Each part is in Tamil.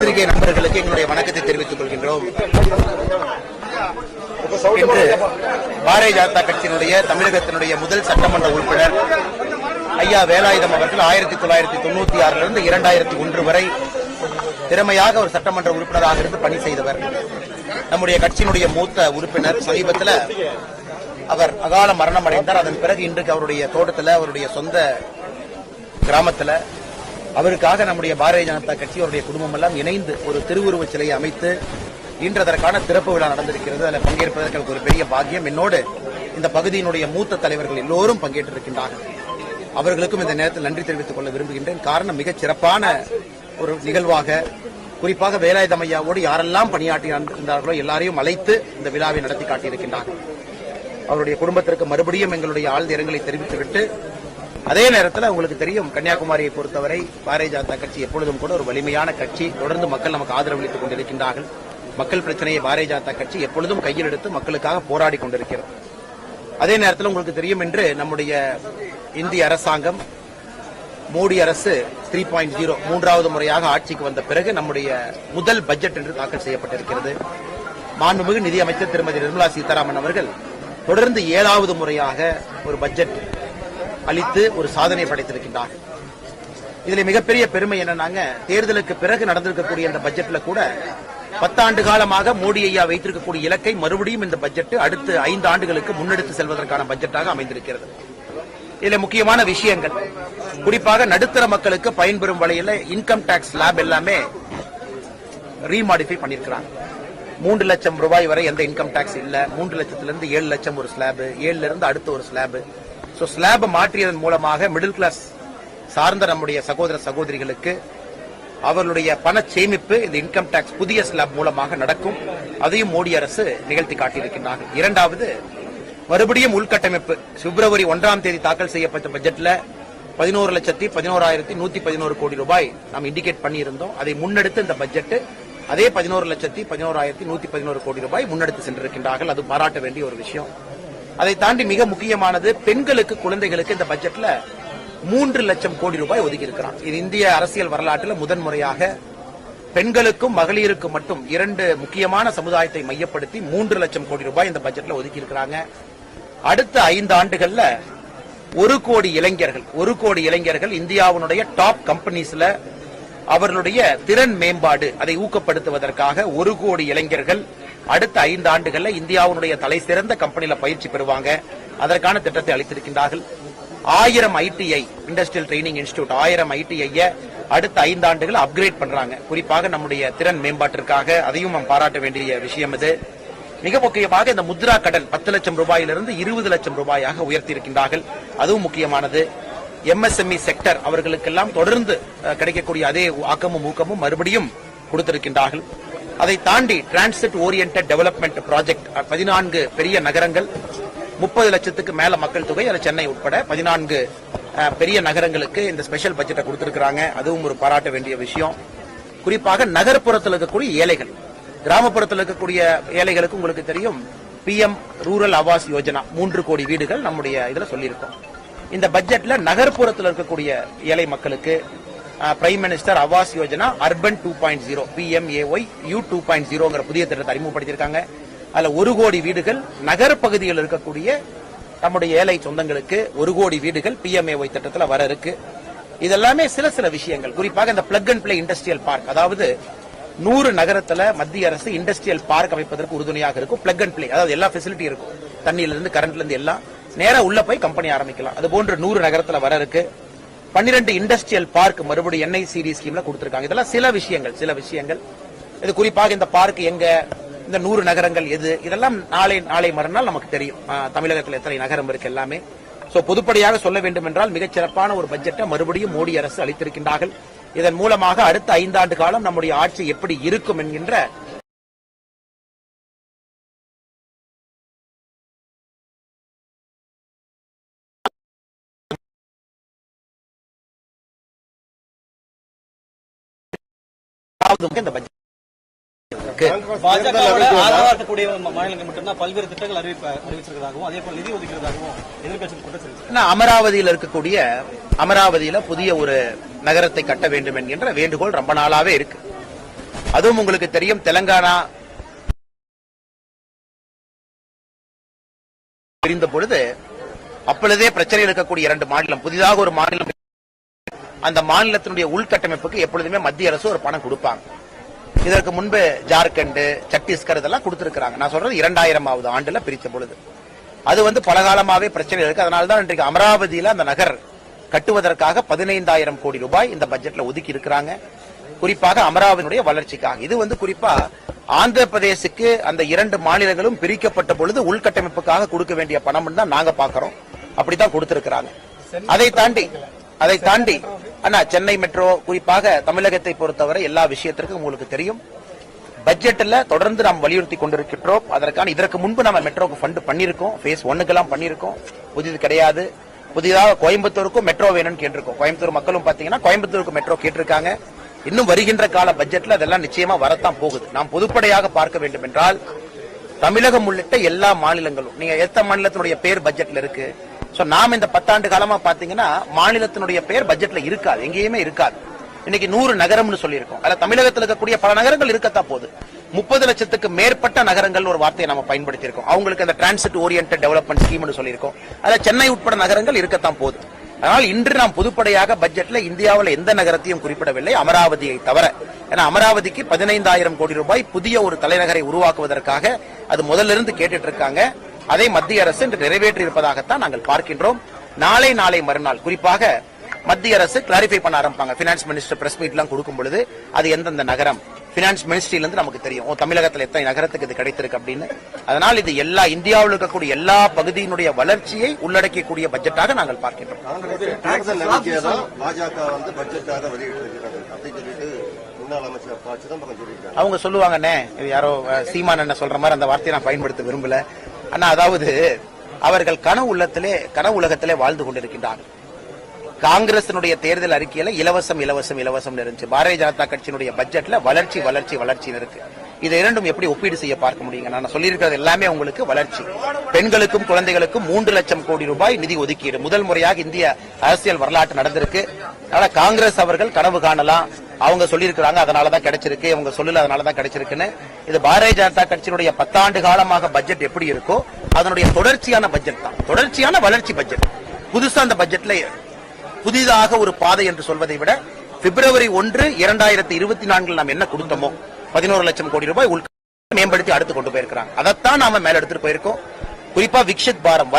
பத்திரிகை நண்பர்களுக்கு எங்களுடைய வணக்கத்தை தெரிவித்துக் கொள்கின்றோம். இன்று பாரதிய ஜனதா கட்சியினுடைய தமிழகத்தினுடைய முதல் சட்டமன்ற உறுப்பினர் ஐயா வேலாயுதம் அவர்கள் ஆயிரத்தி தொள்ளாயிரத்தி தொண்ணூத்தி ஆறிலிருந்து இரண்டாயிரத்தி ஒன்று வரை திறமையாக ஒரு சட்டமன்ற உறுப்பினராக இருந்து பணி செய்தவர். நம்முடைய கட்சியினுடைய மூத்த உறுப்பினர் சமீபத்தில் அவர் அகால மரணம் அடைந்தார் அதன் பிறகு இன்றைக்கு அவருடைய தோட்டத்தில் அவருடைய சொந்த கிராமத்துல அவருக்காக நம்முடைய பாரதிய ஜனதா கட்சி அவருடைய குடும்பம் எல்லாம் இணைந்து ஒரு திருவுருவச் சிலையை அமைத்து இன்று அதற்கான திறப்பு விழா நடந்திருக்கிறது. அதில் பங்கேற்பதற்கு ஒரு பெரிய பாக்கியம். என்னோடு இந்த பகுதியினுடைய மூத்த தலைவர்கள் எல்லோரும் பங்கேற்றிருக்கின்றார்கள். அவர்களுக்கும் இந்த நேரத்தில் நன்றி தெரிவித்துக் கொள்ள விரும்புகின்றேன். காரணம் மிகச் சிறப்பான ஒரு நிகழ்வாக குறிப்பாக வேலாயுதமையாவோடு யாரெல்லாம் பணியாற்றியிருந்தார்களோ எல்லாரையும் அழைத்து இந்த விழாவை நடத்தி காட்டியிருக்கின்றார்கள். அவருடைய குடும்பத்திற்கு மறுபடியும் எங்களுடைய ஆழ்ந்த இரங்கலை தெரிவித்துவிட்டு அதே நேரத்தில் உங்களுக்கு தெரியும் கன்னியாகுமரியை பொறுத்தவரை பாரதிய ஜனதா கட்சி எப்பொழுதும் கூட ஒரு வலிமையான கட்சி. தொடர்ந்து மக்கள் நமக்கு ஆதரவளித்துக் கொண்டிருக்கின்றார்கள். மக்கள் பிரச்சனையை பாரதிய ஜனதா கட்சி எப்பொழுதும் கையில் எடுத்து மக்களுக்காக போராடி கொண்டிருக்கிறது. அதே நேரத்தில் உங்களுக்கு தெரியும் என்று நம்முடைய இந்திய அரசாங்கம் மோடி அரசு த்ரீ பாயிண்ட் ஜீரோ மூன்றாவது முறையாக ஆட்சிக்கு வந்த பிறகு நம்முடைய முதல் பட்ஜெட் என்று தாக்கல் செய்யப்பட்டிருக்கிறது. மாண்புமிகு நிதியமைச்சர் திருமதி நிர்மலா சீதாராமன் அவர்கள் தொடர்ந்து ஏழாவது முறையாக ஒரு பட்ஜெட் அளித்து ஒரு சாதனை படைத்திருக்கின்றார்கள் இதுல மிகப்பெரிய பெருமை என்னன்னாங்க தேர்தலுக்கு பிறகு நடந்திருக்கக்கூடிய இந்த பட்ஜெட்ல கூட பத்தாண்டு காலமாக மோடி ஐயா வைத்திருக்கக்கூடிய இலக்கை மறுபடியும் இந்த பட்ஜெட் அடுத்து ஐந்து ஆண்டுகளுக்கு முன்னெடுத்து செல்வதற்கான பட்ஜெட்டாக அமைந்திருக்கிறது. இதுல முக்கியமான விஷயங்கள். குறிப்பாக நடுத்தர மக்களுக்கு பயன்பெறும் வகையில் இன்கம் டாக்ஸ் ஸ்லாப் எல்லாமே ரீமாடிஃபை பண்ணிருக்கிறாங்க. மூன்று லட்சம் ரூபாய் வரை எந்த இன்கம் டாக்ஸ் இல்ல. மூன்று லட்சத்துல இருந்து ஏழு லட்சம் ஒரு ஸ்லாப் ஏழுல இருந்து அடுத்த ஒரு ஸ்லாப் ஸோ ஸ்லாப் மாற்றியதன் மூலமாக மிடில் கிளாஸ் சார்ந்த நம்முடைய சகோதர சகோதரிகளுக்கு அவர்களுடைய பண சேமிப்பு இந்த இன்கம் டாக்ஸ் புதிய ஸ்லாப் மூலமாக நடக்கும். அதையும் மோடி அரசு நிகழ்த்தி காட்டியிருக்கின்றார்கள் இரண்டாவது மறுபடியும் உள்கட்டமைப்பு. பிப்ரவரி ஒன்றாம் தேதி தாக்கல் செய்யப்பட்ட பட்ஜெட்ல பதினோரு லட்சத்தி பதினோராயிரத்தி நூத்தி பதினோரு கோடி ரூபாய் நாம் இண்டிகேட் பண்ணியிருந்தோம். அதை முன்னெடுத்து இந்த பட்ஜெட் அதே பதினோரு லட்சத்தி பதினோராயிரத்தி நூத்தி பதினோரு கோடி ரூபாய் முன்னெடுத்து சென்றிருக்கின்றார்கள். அது பாராட்ட வேண்டிய ஒரு விஷயம். அதை தாண்டி மிக முக்கியமானது பெண்களுக்கு குழந்தைகளுக்கு இந்த பட்ஜெட்ல மூன்று லட்சம் கோடி ரூபாய் ஒதுக்கி இருக்கிறான் இது இந்திய அரசியல் வரலாற்றில் முதன் முறையாக பெண்களுக்கும் மகளிருக்கும் மட்டும் இரண்டு முக்கியமான சமுதாயத்தை மையப்படுத்தி மூன்று லட்சம் கோடி ரூபாய் இந்த பட்ஜெட்ல ஒதுக்கி இருக்கிறாங்க அடுத்த ஐந்து ஆண்டுகள்ல ஒரு கோடி இளைஞர்கள் ஒரு கோடி இளைஞர்கள் இந்தியாவினுடைய டாப் கம்பெனிஸ்ல அவர்களுடைய திறன் மேம்பாடு அதை ஊக்கப்படுத்துவதற்காக ஒரு கோடி இளைஞர்கள் அடுத்த ஐந்து ஆண்டுகள்ல இந்தியாவுடைய தலை சிறந்த கம்பெனியில பயிற்சி பெறுவாங்க. அதற்கான திட்டத்தை அளித்திருக்கின்றார்கள். ஆயிரம் ஐடிஐ இண்டஸ்ட்ரியல் ட்ரைனிங் இன்ஸ்டியூட் ஆயிரம் ஐடிஐ அடுத்த ஐந்து ஆண்டுகள் அப்கிரேட் பண்றாங்க. குறிப்பாக நம்முடைய திறன் மேம்பாட்டிற்காக அதையும் நாம் பாராட்ட வேண்டிய விஷயம் இது. மிக முக்கியமாக இந்த முத்ரா கடன் பத்து லட்சம் ரூபாயிலிருந்து இருபது லட்சம் ரூபாயாக உயர்த்தி இருக்கின்றார்கள் அதுவும் முக்கியமானது. எம்எஸ்எம்இ செக்டர் அவர்களுக்கெல்லாம் தொடர்ந்து கிடைக்கக்கூடிய அதே ஆக்கமும் ஊக்கமும் மறுபடியும் கொடுத்திருக்கின்றார்கள். அதை தாண்டி டிரான்சிட் ஓரியன்ட் டெவலப்மெண்ட் ப்ராஜெக்ட் பதினான்கு பெரிய நகரங்கள் முப்பது லட்சத்துக்கு மேல மக்கள் தொகை அதில் சென்னை உட்பட பதினான்கு பெரிய நகரங்களுக்கு இந்த ஸ்பெஷல் பட்ஜெட்டை கொடுத்திருக்கிறாங்க. அதுவும் ஒரு பாராட்ட வேண்டிய விஷயம். குறிப்பாக நகர்ப்புறத்தில் இருக்கக்கூடிய ஏழைகள். கிராமப்புறத்தில் இருக்கக்கூடிய ஏழைகளுக்கு உங்களுக்கு தெரியும் பிஎம் ரூரல் ஆவாஸ் யோஜனா மூன்று கோடி வீடுகள் நம்முடைய இதுல சொல்லியிருக்கோம். இந்த பட்ஜெட்ல நகர்ப்புறத்தில் இருக்கக்கூடிய ஏழை மக்களுக்கு prime minister Awas Yojana urban two point zero PMAY U two point ஜீரோங்கிற புதிய திட்டத்தை அறிமுகப்படுத்தியிருக்காங்க. அதுல ஒரு கோடி வீடுகள் நகர் பகுதியில் இருக்கக்கூடிய நம்முடைய ஏழை சொந்தங்களுக்கு ஒரு கோடி வீடுகள் பிஎம்ஏஒய் திட்டத்தில் வர இருக்கு. இதெல்லாமே சில சில விஷயங்கள். குறிப்பாக இந்த plug and play industrial park அதாவது நூறு நகரத்துல மத்திய அரசு இண்டஸ்ட்ரியல் பார்க் அமைப்பதற்கு உறுதுணையாக இருக்கும். பிளக் அண்ட் பிளே அதாவது எல்லா ஃபெசிலிட்டி இருக்கும். தண்ணியிலிருந்து கரண்ட்ல இருந்து எல்லாம் நேரா உள்ள போய் கம்பெனி ஆரம்பிக்கலாம். அது போன்ற நூறு நகரத்துல வர இருக்கு. பன்னிரண்டு இண்டஸ்ட்ரியல் பார்க் மறுபடியும் என்ஐ சிடி ஸ்கீம்ல கொடுத்திருக்காங்க. இதெல்லாம் சில விஷயங்கள் சில விஷயங்கள். இது குறிப்பாக இந்த பார்க் எங்க இந்த நூறு நகரங்கள் எது இதெல்லாம் நாளை நாளை மறுநாள் நமக்கு தெரியும். தமிழகத்தில் எத்தனை நகரம் இருக்கு எல்லாமே. சோ பொதுப்படியாக சொல்ல வேண்டும் என்றால் மிகச் சிறப்பான ஒரு பட்ஜெட்டை மறுபடியும் மோடி அரசு அளித்திருக்கின்றார்கள். இதன் மூலமாக அடுத்த ஐந்தாண்டு காலம் நம்முடைய ஆட்சி எப்படி இருக்கும் என்கின்ற இந்த பட்ஜெட். பாஜக ஆதரவாக்கக்கூடிய மாநிலங்கள் மட்டும்தான் பல்வேறு திட்டங்கள் அறிவிப்ப அறிவிச்சிருக்கிறதாகவும் அதே போல நிதி ஒதுக்கிறதாகவும் எதிர்க்கட்சிகள் குற்றச்சாட்டு ஆனா, அமராவதியில் இருக்கக்கூடிய அமராவதியில புதிய ஒரு நகரத்தை கட்ட வேண்டும் என்கின்ற வேண்டுகோள் ரொம்ப நாளாவே இருக்கு. அதுவும் உங்களுக்கு தெரியும் தெலங்கானா பிரிந்த பொழுது அப்பொழுதே பிரச்சனை இருக்கக்கூடிய இரண்டு மாநிலம் புதிதாக ஒரு மாநிலம் அந்த மாநிலத்தினுடைய உள்கட்டமைப்புக்கு எப்பொழுதுமே மத்திய அரசு ஒரு பணம் கொடுப்பாங்க. இதற்கு முன்பு ஜார்க்கண்ட் சத்தீஸ்கர் இதெல்லாம் கொடுத்திருக்கிறாங்க. நான் சொல்றது இரண்டாயிரமாவது ஆண்டுல பிரிச்ச பொழுது. அது வந்து பல காலமாவே பிரச்சனை இருக்கு. அதனால தான் இன்றைக்கு அமராவதியில அந்த நகர் கட்டுவதற்காக பதினைந்தாயிரம் கோடி ரூபாய் இந்த பட்ஜெட்ல ஒதுக்கி இருக்கிறாங்க. குறிப்பாக அமராவதியுடைய வளர்ச்சிக்காக. இது வந்து குறிப்பா ஆந்திர பிரதேசுக்கு அந்த இரண்டு மாநிலங்களும் பிரிக்கப்பட்ட பொழுது உள்கட்டமைப்புக்காக கொடுக்க வேண்டிய பணம் தான் நாங்க பாக்குறோம். அப்படித்தான் கொடுத்திருக்கிறாங்க. அதை தாண்டி அதை தாண்டி அண்ணா சென்னை மெட்ரோ குறிப்பாக தமிழகத்தை பொறுத்தவரை எல்லா விஷயத்திற்கும் உங்களுக்கு தெரியும். பட்ஜெட்ல தொடர்ந்து நாம் வலியுறுத்தி கொண்டிருக்கின்றோம். அதற்கான இதற்கு முன்பு நம்ம மெட்ரோக்கு ஃபண்ட் பண்ணியிருக்கோம். ஃபேஸ் ஒன்னுக்கெல்லாம் பண்ணியிருக்கோம். புதிது கிடையாது. புதிதாக கோயம்புத்தூருக்கும் மெட்ரோ வேணும்னு கேட்டிருக்கோம். கோயம்புத்தூர் மக்களும் பாத்தீங்கன்னா கோயம்புத்தூருக்கு மெட்ரோ கேட்டிருக்காங்க. இன்னும் வருகின்ற கால பட்ஜெட்ல அதெல்லாம் நிச்சயமா வரத்தான் போகுது. நாம் பொதுப்படையாக பார்க்க வேண்டும் என்றால் தமிழகம் உள்ளிட்ட எல்லா மாநிலங்களும் நீங்க எத்த மாநிலத்தினுடைய பேர் பட்ஜெட்ல இருக்கு சோ நாம் இந்த பத்தாண்டு காலமா பாத்தீங்கன்னா மாநிலத்தினுடைய பெயர் பட்ஜெட்ல இருக்காது. எங்கேயுமே இருக்காது. இன்னைக்கு நூறு நகரம்னு சொல்லியிருக்கோம். அதுல தமிழகத்தில் இருக்கக்கூடிய பல நகரங்கள் இருக்கத்தான் போகுது. முப்பது லட்சத்துக்கு மேற்பட்ட நகரங்கள் ஒரு வார்த்தையை நம்ம பயன்படுத்தி இருக்கோம் அவங்களுக்கு அந்த டிரான்சிட் ஓரியன்ட் டெவலப்மெண்ட் ஸ்கீம்னு சொல்லியிருக்கோம். அதுல சென்னை உட்பட நகரங்கள் இருக்கத்தான் போகுது. ஆனால் இன்று நாம் பொதுப்படையாக பட்ஜெட்ல இந்தியாவில் எந்த நகரத்தையும் குறிப்பிடவில்லை. அமராவதியை தவிர. ஏன்னா அமராவதிக்கு பதினைந்தாயிரம் கோடி ரூபாய் புதிய ஒரு தலைநகரை உருவாக்குவதற்காக அது முதல்ல இருந்து கேட்டுட்டு இருக்காங்க. அதை மத்திய அரசு இன்று நிறைவேற்றி இருப்பதாகத்தான் நாங்கள் பார்க்கின்றோம். நாளை நாளை மறுநாள் குறிப்பாக மத்திய அரசு கிளாரிஃபை பண்ண ஆரம்பிப்பாங்க. பினான்ஸ் மினிஸ்டர் பிரஸ் மீட் எல்லாம் கொடுக்கும் பொழுது அது எந்தெந்த நகரம்? பினான்ஸ் மினிஸ்ட்ரியில இருந்து நமக்கு தெரியும். ஓ, தமிழகத்துல எத்தனை நகரத்துக்கு இது கிடைத்திருக்கு அப்படின்னு. அதனால் இது எல்லா இந்தியாவில் இருக்கக்கூடிய எல்லா பகுதியினுடைய வளர்ச்சியை உள்ளடக்கக்கூடிய பட்ஜெட்டாக நாங்கள் பார்க்கின்றோம். அவங்க சொல்லுவாங்கண்ணே இது யாரோ சீமான் என்ன சொல்ற மாதிரி அந்த வார்த்தையை நான் பயன்படுத்த விரும்பல. ஆனா அதாவது அவர்கள் கனவு உள்ளத்திலே கனவு உலகத்திலே வாழ்ந்து கொண்டிருக்கின்றார்கள். காங்கிரசினுடைய தேர்தல் அறிக்கையில இலவசம் இலவசம் இலவசம் இருந்துச்சு. பாரதிய ஜனதா கட்சியினுடைய பட்ஜெட்ல வளர்ச்சி வளர்ச்சி வளர்ச்சின்னு இருக்கு. இது இரண்டும் எப்படி ஒப்பீடு செய்ய பார்க்க முடியுங்க? நான் சொல்லியிருக்கிறது எல்லாமே உங்களுக்கு வளர்ச்சி. பெண்களுக்கும் குழந்தைகளுக்கும் மூன்று லட்சம் கோடி ரூபாய் நிதி ஒதுக்கீடு. முதல் முறையாக இந்திய அரசியல் வரலாற்று நடந்திருக்கு. அதனால காங்கிரஸ் அவர்கள் கனவு காணலாம். அவங்க சொல்லியிருக்கிறாங்க அதனாலதான் கிடைச்சிருக்கு. இவங்க சொல்லல அதனாலதான் கிடைச்சிருக்குன்னு. இது பாரதிய ஜனதா கட்சியினுடைய பத்தாண்டு காலமாக பட்ஜெட் எப்படி இருக்கோ அதனுடைய தொடர்ச்சியான பட்ஜெட் தான். தொடர்ச்சியான வளர்ச்சி பட்ஜெட். புதுசா அந்த பட்ஜெட்ல புதிதாக ஒரு பாதை என்று சொல்வதை விட பிப்ரவரி ஒன்று இரண்டாயிரத்தி இருபத்தி நான்கில் நாம் என்ன கொடுத்தோமோ பதினோரு லட்சம் கோடி ரூபாய் உள் மேம்படுத்தி அடுத்து கொண்டு போயிருக்கிறாங்க. அதைத்தான் நாம மேல எடுத்துட்டு போயிருக்கோம். குறிப்பா விக்ஷித் பாரம்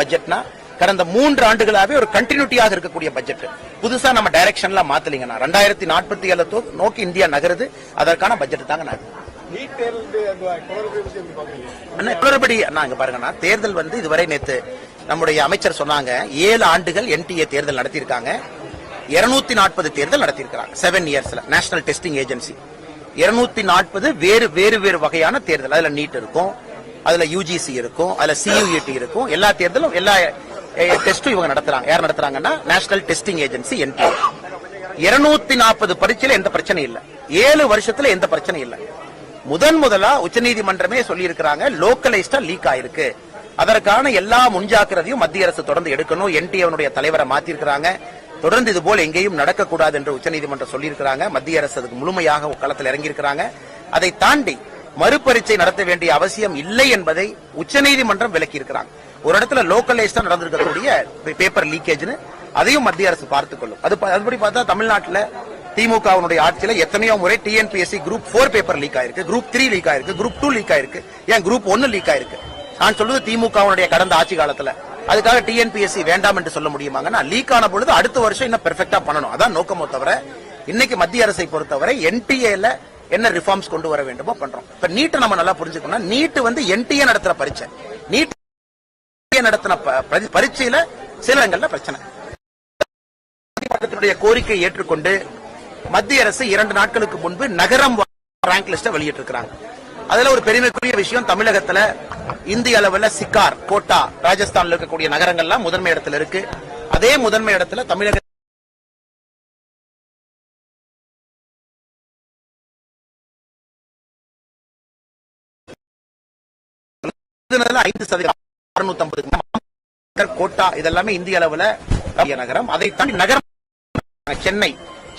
பட்ஜெட்னா கடந்த மூன்று ஆண்டுகளாவே ஒரு கண்டினியூட்டியாக இருக்கக்கூடிய பட்ஜெட் புதுசா நம்ம டைரக்ஷன்லாம் மாத்தலீங்கன்னா ரெண்டாயிரத்தி நாற்பத்தி ஏழு நோக்கி இந்தியா நகருது. அதற்கான பட்ஜெட் தாங்க நான். அண்ணா, குளறுபடி அண்ணா இங்க பாருங்கண்ணா. தேர்தல் வந்து இதுவரை நேத்து நம்முடைய அமைச்சர் சொன்னாங்க. ஏழு ஆண்டுகள் என்டிஏ தேர்தல் நடத்தியிருக்காங்க. இருநூத்தி நாற்பது தேர்தல் நடத்தியிருக்காங்க செவன் இயர்ஸ்ல நேஷனல் டெஸ்டிங் ஏஜென்சி இருநூத்தி நாற்பது வேறு வேறு வேறு வகையான தேர்தல். அதுல நீட் இருக்கும். அதுல யூஜிசி இருக்கும். அதுல சியூஇடி இருக்கும். எல்லா தேர்தலும் எல்லா டெஸ்டும் இவங்க நடத்துறாங்க. யார் நடத்துறாங்கன்னா நேஷனல் டெஸ்டிங் ஏஜென்சி என்டிஏ இருநூத்தி நாற்பது பரீட்சையில எந்த பிரச்சனையும் இல்ல. ஏழு வருஷத்துல எந்த பிரச்சனையும் இல்ல. முதன் முதலா உச்சநீதிமன்றமே சொல்லி இருக்கிறாங்க லோக்கலைஸ்டா லீக் ஆயிருக்கு. அதற்கான எல்லா முன்ஜாக்கிரதையும் மத்திய அரசு தொடர்ந்து எடுக்கணும். என்டிஏவனுடைய தலைவரை மாத்திருக்கிறாங்க. தொடர்ந்து இது போல எங்கேயும் நடக்கக்கூடாது என்று உச்சநீதிமன்றம் சொல்லியிருக்கிறாங்க. மத்திய அரசு அதுக்கு முழுமையாக களத்தில் இறங்கியிருக்கிறாங்க. அதை தாண்டி மறுபரீட்சை நடத்த வேண்டிய அவசியம் இல்லை என்பதை உச்சநீதிமன்றம் விலக்கியிருக்கிறாங்க ஒரு இடத்துல லோக்கலைஸ்டா நடந்திருக்கக்கூடிய பேப்பர் லீக்கேஜ்னு அதையும் மத்திய அரசு பார்த்துக் கொள்ளும். அது அதுபடி பார்த்தா தமிழ்நாட்டுல திமுகவுடைய ஆட்சியில எத்தனையோ முறை TNPSC group four paper leak ஆயிருக்கு குரூப் த்ரீ லீக் ஆயிருக்கு குரூப் டூ லீக் ஆயிருக்கு ஏன் குரூப் ஒன்னு லீக் ஆயிருக்கு? நான் சொல்றது திமுகவுடைய கடந்த ஆட்சி காலத்துல. அதுக்காக டிஎன்பிஎஸ்சி வேண்டாம் என்று சொல்ல முடியுமாங்கன்னா லீக் ஆன பொழுது அடுத்த வருஷம் இன்னும் பெர்ஃபெக்டா பண்ணணும். அதான் நோக்கமோ தவிர இன்னைக்கு மத்திய அரசை பொறுத்தவரை என்டிஏல என்ன ரிஃபார்ம்ஸ் கொண்டு வர வேண்டுமோ பண்றோம். இப்ப நீட்டை நம்ம நல்லா புரிஞ்சுக்கணும் நீட்டு வந்து என்டிஏ நடத்துற பரீட்சை. நீட் நடத்தின பரீட்சையில சில இடங்கள்ல பிரச்சனை. கோரிக்கையை ஏற்றுக்கொண்டு மத்திய அரசு இரண்டு நாட்களுக்கு முன்பு நகரம் ரேங்க் லிஸ்ட வெளியிட்டிருக்கிறாங்க. அதுல ஒரு பெருமைக்குரிய விஷயம் தமிழகத்துல இந்திய அளவுல சிக்கார் கோட்டா ராஜஸ்தான்ல இருக்கக்கூடிய நகரங்கள்லாம் முதன்மை இடத்துல இருக்கு. அதே முதன்மை இடத்துல தமிழக ஐந்து சதவீதம் அறுநூத்தி ஐம்பது கோட்டா இதெல்லாமே இந்திய அளவுல பெரிய நகரம். அதை தாண்டி நகரம் சென்னை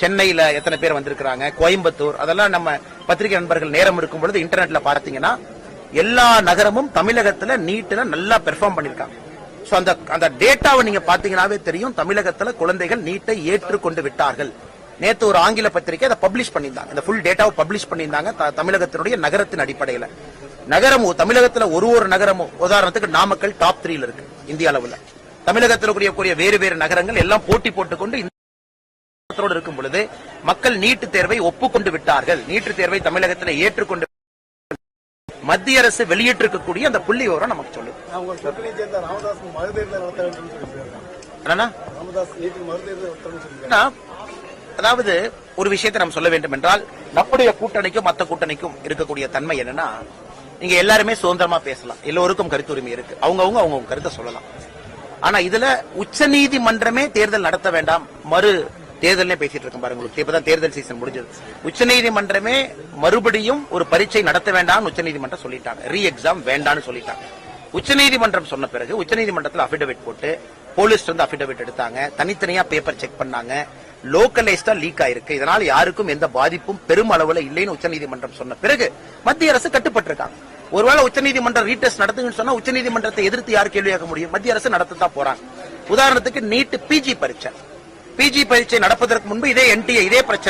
சென்னையில எத்தனை பேர் வந்திருக்கிறாங்க? கோயம்புத்தூர் அதெல்லாம் நம்ம பத்திரிகை நண்பர்கள் நேரம் இருக்கும் பொழுது இன்டர்நெட்ல பார்த்தீங்கன்னா எல்லா நகரமும் தமிழகத்துல நீட்ல நல்லா பெர்ஃபார்ம் பண்ணிருக்காங்க. சோ அந்த அந்த டேட்டாவை நீங்க பாத்தீங்கன்னாவே தெரியும். தமிழகத்துல குழந்தைகள் நீட்டை ஏற்றுக்கொண்டு விட்டார்கள். நேத்து ஒரு ஆங்கில பத்திரிகை அதை பப்ளிஷ் பண்ணியிருந்தாங்க. இந்த ஃபுல் டேட்டாவை பப்ளிஷ் பண்ணியிருந்தாங்க. தமிழகத்தினுடைய நகரத்தின் அடிப்படையில. நகரமும் தமிழகத்துல ஒரு ஒரு நகரமும் உதாரணத்துக்கு நாமக்கல் டாப் த்ரீல இருக்கு இந்திய அளவுல. தமிழகத்தில் கூடிய வேறு வேறு நகரங்கள் எல்லாம் போட்டி போட்டுக்கொண்டு இந்த இருக்கும் பொழுது மக்கள் நீட்டு தேர்வை ஒப்புக்கொண்டு விட்டார்கள். நீட்டு தேர்வை தமிழகத்தில் ஏற்றுக்கொண்டு மத்திய அரசு வெளியிட்டிருக்கக்கூடிய அந்த புள்ளி விவரம் நமக்கு ஏன்னா, அதாவது ஒரு விஷயத்தை நம்ம சொல்ல வேண்டும் என்றால் நம்முடைய கூட்டணிக்கும் மத்த கூட்டணிக்கும் இருக்கக்கூடிய தன்மை என்னன்னா நீங்க எல்லாருமே சுதந்திரமா பேசலாம். எல்லோருக்கும் கருத்து உரிமை இருக்கு. அவங்கவுங்க அவங்க கருத்தை சொல்லலாம். ஆனா இதுல உச்சநீதிமன்றமே தேர்தல் நடத்த வேண்டாம். மறு தேர்தல்னே பேசிட்டு இருக்கேன் பாருங்க உங்களுக்கு. இப்பதான் தேர்தல் சீசன் முடிஞ்சது. உச்சநீதிமன்றமே மறுபடியும் ஒரு பரீட்சை நடத்த வேண்டாம்னு உச்சநீதிமன்றம் சொல்லிட்டாங்க. ரீ எக்ஸாம் வேண்டாம்னு சொல்லிட்டாங்க. உச்சநீதிமன்றம் சொன்ன பிறகு உச்சநீதிமன்றத்தில் அபிடவிட் போட்டு போலீஸ் வந்து அபிடவிட் எடுத்தாங்க. தனித்தனியா பேப்பர் செக் பண்ணாங்க. லோக்கலைஸ்டா லீக் ஆயிருக்கு. இதனால யாருக்கும் எந்த பாதிப்பும் பெரும் அளவுல இல்லைன்னு உச்சநீதிமன்றம் சொன்ன பிறகு மத்திய அரசு கட்டுப்பட்டிருக்காங்க. ஒருவேளை உச்சநீதிமன்றம் ரீடெஸ்ட் நடத்துங்கன்னு சொன்னா உச்சநீதிமன்றத்தை எதிர்த்து யார் கேள்வி கேட்க முடியும்? மத்திய அரசு நடத்தத்தான் போறாங்க. உதாரணத்துக்கு நீட் பிஜி பரீட்சை. பிஜி பரீட்சை நடப்பதற்கு முன்பு இதே என்டிஏ இதே பிரச்சனை